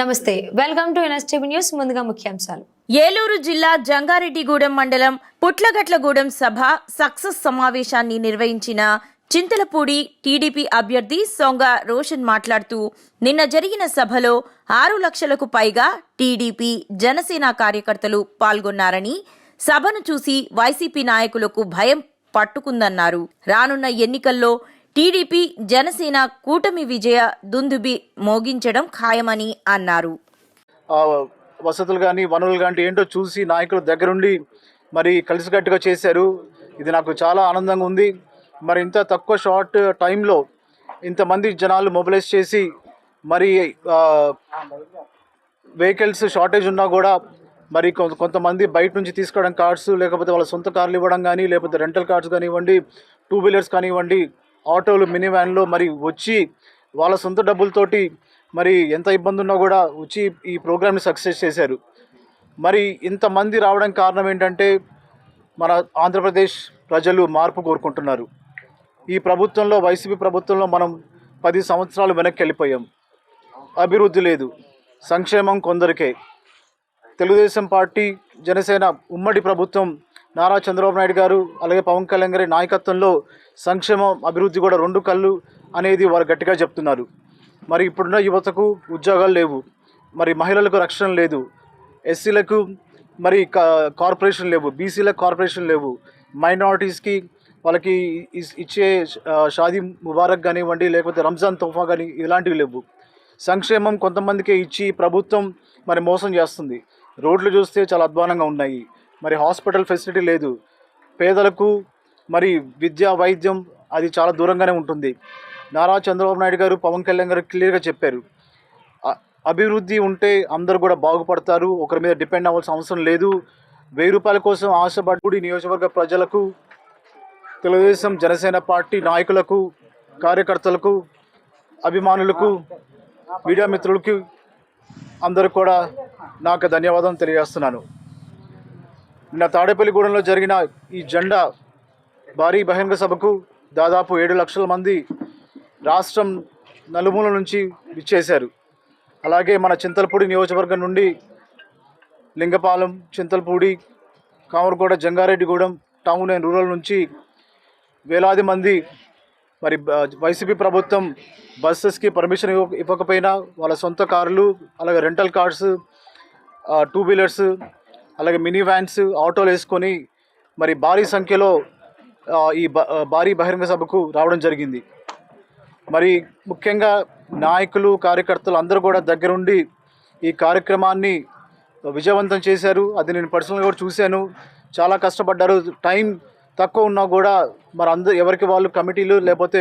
నమస్తే welcome to NSTV news ముందుగా ముఖ్యాంశాలు. ఏలూరు జిల్లా జంగారెడ్డిగూడెం మండలం పుట్లగట్లగూడెం సభ సక్సెస్ సమావేశాన్ని నిర్వహించిన చింతలపూడి టీడీపీ అభ్యర్థి సొంగ రోషన్ మాట్లాడుతూ నిన్న జరిగిన సభలో ఆరు లక్షలకు పైగా టీడీపీ జనసేన కార్యకర్తలు పాల్గొన్నారని సభను చూసి వైసీపీ నాయకులకు భయం పట్టుకుందన్నారు. రానున్న ఎన్నికల్లో టీడీపీ జనసేన కూటమి విజయ దుందుబి మోగించడం ఖాయమని అన్నారు. వసతులు కానీ వనరులు కానీ ఏంటో చూసి నాయకులు దగ్గరుండి మరి కలిసికట్టుగా చేశారు. ఇది నాకు చాలా ఆనందంగా ఉంది. మరి ఇంత తక్కువ షార్ట్ టైంలో ఇంతమంది జనాలు మొబిలైజ్ చేసి మరి వెహికల్స్ షార్టేజ్ ఉన్నా కూడా మరి కొంత కొంతమంది బయట నుంచి తీసుకోవడం కార్డ్స్ లేకపోతే వాళ్ళ సొంత కార్లు ఇవ్వడం కానీ లేకపోతే రెంటల్ కార్డ్స్ కానివ్వండి టూ వీలర్స్ కానివ్వండి ఆటోలు మినీ వ్యాన్లు మరి వచ్చి వాళ్ళ సొంత డబ్బులతోటి మరి ఎంత ఇబ్బంది ఉన్నా కూడా వచ్చి ఈ ప్రోగ్రామ్ని సక్సెస్ చేశారు. మరి ఇంతమంది రావడం కారణం ఏంటంటే మన ఆంధ్రప్రదేశ్ ప్రజలు మార్పు కోరుకుంటున్నారు. ఈ ప్రభుత్వంలో వైసీపీ ప్రభుత్వంలో మనం పది సంవత్సరాలు వెనక్కి వెళ్ళిపోయాం. అభివృద్ధి లేదు. సంక్షేమం కొందరికే. తెలుగుదేశం పార్టీ జనసేన ఉమ్మడి ప్రభుత్వం నారా చంద్రబాబు నాయుడు గారు అలాగే పవన్ కళ్యాణ్ గారి నాయకత్వంలో సంక్షేమం అభివృద్ధి కూడా రెండు కళ్ళు అనేది వారు గట్టిగా చెప్తున్నారు. మరి ఇప్పుడున్న యువతకు ఉద్యోగాలు లేవు. మరి మహిళలకు రక్షణ లేదు. ఎస్సీలకు మరి కా- కార్పొరేషన్ లేవు. బీసీలకు కార్పొరేషన్ లేవు. మైనారిటీస్కి వాళ్ళకి ఇచ్చే షాదీ ముబారక్ కానివ్వండి లేకపోతే రంజాన్ తోఫా కానీ ఇలాంటివి లేవు. సంక్షేమం కొంతమందికే ఇచ్చి ప్రభుత్వం మరి మోసం చేస్తుంది. రోడ్లు చూస్తే చాలా అధ్వానంగా ఉన్నాయి. మరి హాస్పిటల్ ఫెసిలిటీ లేదు. పేదలకు మరి విద్య వైద్యం అది చాలా దూరంగానే ఉంటుంది. నారా చంద్రబాబు నాయుడు గారు పవన్ కళ్యాణ్ గారు క్లియర్గా చెప్పారు. అభివృద్ధి ఉంటే అందరూ కూడా బాగుపడతారు. ఒకరి మీద డిపెండ్ అవ్వాల్సిన అవసరం లేదు. వెయ్యి రూపాయల కోసం ఆశపడి నియోజకవర్గ ప్రజలకు తెలుగుదేశం జనసేన పార్టీ నాయకులకు కార్యకర్తలకు అభిమానులకు మీడియా మిత్రులకి అందరూ కూడా నాకు ధన్యవాదం తెలియజేస్తున్నాను. నిన్న తాడేపల్లిగూడెంలో జరిగిన ఈ జెండా భారీ బహిరంగ సభకు దాదాపు ఏడు లక్షల మంది రాష్ట్రం నలుమూల నుంచి విచ్చేశారు. అలాగే మన చింతలపూడి నియోజకవర్గం నుండి Lingapalem Chintalapudi Kamaraguda Jangareddygudem town and rural నుంచి వేలాది మంది మరి వైసీపీ ప్రభుత్వం బస్సెస్కి పర్మిషన్ ఇవ్వకపోయినా వాళ్ళ సొంత కార్లు అలాగే రెంటల్ కార్స్ టూ వీలర్స్ అలాగే మినీ వ్యాన్స్ ఆటోలు వేసుకొని మరి భారీ సంఖ్యలో ఈ భారీ బహిరంగ సభకు రావడం జరిగింది. మరి ముఖ్యంగా నాయకులు కార్యకర్తలు అందరూ కూడా దగ్గరుండి ఈ కార్యక్రమాన్ని విజయవంతం చేశారు. అది నేను పర్సనల్గా కూడా చూశాను. చాలా కష్టపడ్డారు. టైం తక్కువ ఉన్నా కూడా మరి అందరు ఎవరికి వాళ్ళు కమిటీలు లేకపోతే